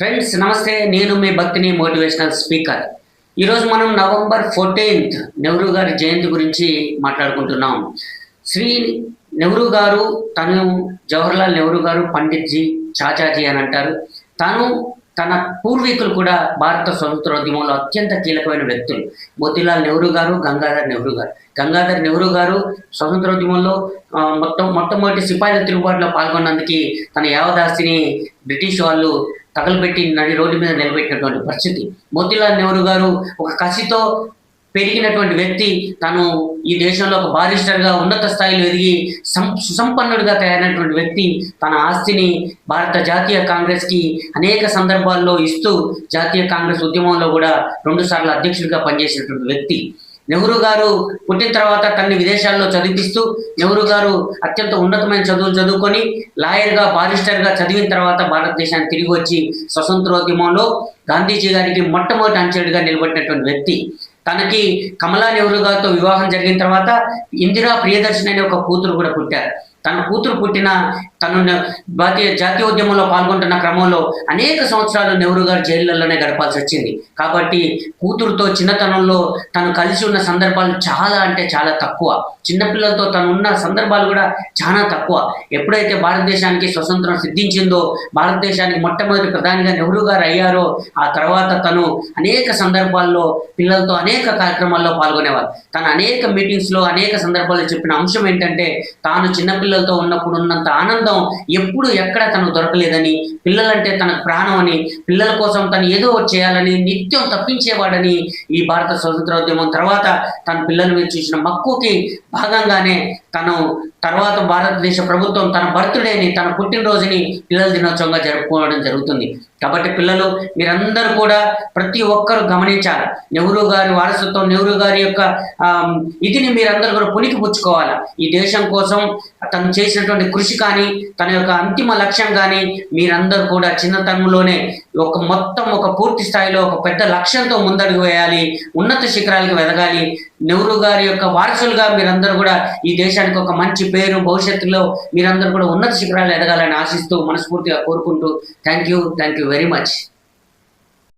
Friends నమస్తే. నేను మీ భక్తిని మోటివేషనల్ స్పీకర్. ఈరోజు మనం నవంబర్ ఫోర్టీన్త్ నెహ్రూ గారి జయంతి గురించి మాట్లాడుకుంటున్నాం. శ్రీ నెహ్రూ గారు తను జవహర్లాల్ నెహ్రూ గారు పండిత్జీ చాచాజీ అని అంటారు. తను తన పూర్వీకులు కూడా భారత స్వతంత్రోద్యమంలో అత్యంత కీలకమైన వ్యక్తులు. మోతీలాల్ నెహ్రూ గారు గంగాధర్ నెహ్రూ గారు. గంగాధర్ నెహ్రూ గారు స్వతంత్రోద్యమంలో ఆ, మొత్తం మొట్టమొదటి సిపాయిల తిరుగుబాటులో పాల్గొన్నందుకు తన యావదాస్తిని బ్రిటిష్ వాళ్ళు తగలబెట్టి నడి రోడ్డు మీద నిలబెట్టినటువంటి పరిస్థితి. మోతిలాల్ నెహ్రూ గారు ఒక కసితో పెరిగినటువంటి వ్యక్తి. తను ఈ దేశంలో ఒక బారిస్టర్గా ఉన్నత స్థాయిలో ఎదిగి సం సుసంపన్నుడిగా తయారైనటువంటి వ్యక్తి. తన ఆస్తిని భారత జాతీయ కాంగ్రెస్కి అనేక సందర్భాల్లో ఇస్తూ జాతీయ కాంగ్రెస్ ఉద్యమంలో కూడా రెండుసార్లు అధ్యక్షుడిగా పనిచేసినటువంటి వ్యక్తి. నెహ్రూ గారు పుట్టిన తర్వాత తనని విదేశాల్లో చదివిస్తూ నెహ్రూ గారు అత్యంత ఉన్నతమైన చదువులు చదువుకొని లాయర్గా బారిస్టర్గా చదివిన తర్వాత భారతదేశానికి తిరిగి వచ్చి స్వతంత్రోద్యమంలో గాంధీజీ గారికి మొట్టమొదటి అంచెడుగా నిలబడినటువంటి వ్యక్తి. తనకి కమలా నెహ్రూ గారితో వివాహం జరిగిన తర్వాత ఇందిరా ప్రియదర్శిని అనే ఒక కూతురు కూడా పుట్టారు. తన కూతురు పుట్టిన తను న- జాతీయ జాతీయోద్యమంలో పాల్గొంటున్న క్రమంలో అనేక సంవత్సరాలు నెహ్రూ గారు జైళ్ళలోనే గడపాల్సి వచ్చింది. కాబట్టి కూతురుతో చిన్నతనంలో తను కలిసి ఉన్న సందర్భాలు చాలా అంటే చాలా తక్కువ. చిన్నపిల్లలతో తను ఉన్న సందర్భాలు కూడా చాలా తక్కువ. ఎప్పుడైతే భారతదేశానికి స్వతంత్రం సిద్ధించిందో భారతదేశానికి మొట్టమొదటి ప్రధానిగా నెహ్రూ గారు అయ్యారో ఆ తర్వాత తను అనేక సందర్భాల్లో పిల్లలతో అనేక కార్యక్రమాల్లో పాల్గొనేవారు. తను అనేక మీటింగ్స్లో అనేక సందర్భాల్లో చెప్పిన అంశం ఏంటంటే తాను పిల్లలతో ఉన్నప్పుడు ఉన్నంత ఆనందం ఎప్పుడు ఎక్కడ తనకు దొరకలేదని పిల్లలంటే తనకు ప్రాణం అని పిల్లల కోసం తను ఏదో ఒకటి చేయాలని నిత్యం తప్పించేవాడని ఈ భారత స్వతంత్రోద్యమం తర్వాత తన పిల్లల మీద చూసిన మక్కువకి భాగంగానే తను తర్వాత భారతదేశ ప్రభుత్వం తన బర్త్డేని తన పుట్టినరోజుని పిల్లల దినోత్సవంగా జరుపుకోవడం జరుగుతుంది. కాబట్టి పిల్లలు మీరందరూ కూడా ప్రతి ఒక్కరు గమనించాలి. నెహ్రూ గారి వారసత్వం నెహ్రూ గారి యొక్క ఇదిని మీరందరూ కూడా పునికి పుచ్చుకోవాలి? ఈ దేశం కోసం తను చేసినటువంటి కృషి కానీ తన యొక్క అంతిమ లక్ష్యం కానీ మీరందరూ కూడా చిన్నతనంలోనే ఒక మొత్తం ఒక పూర్తి స్థాయిలో ఒక పెద్ద లక్ష్యంతో ముందడుగు వేయాలి ఉన్నత శిఖరాలకు ఎదగాలి నెహ్రూ గారి యొక్క వారసులుగా మీరందరూ కూడా ఈ దేశానికి ఒక మంచి పేరు భవిష్యత్తులో మీరందరూ కూడా ఉన్నత శిఖరాలు ఎదగాలని ఆశిస్తూ మనస్ఫూర్తిగా కోరుకుంటూ thank you thank you very much.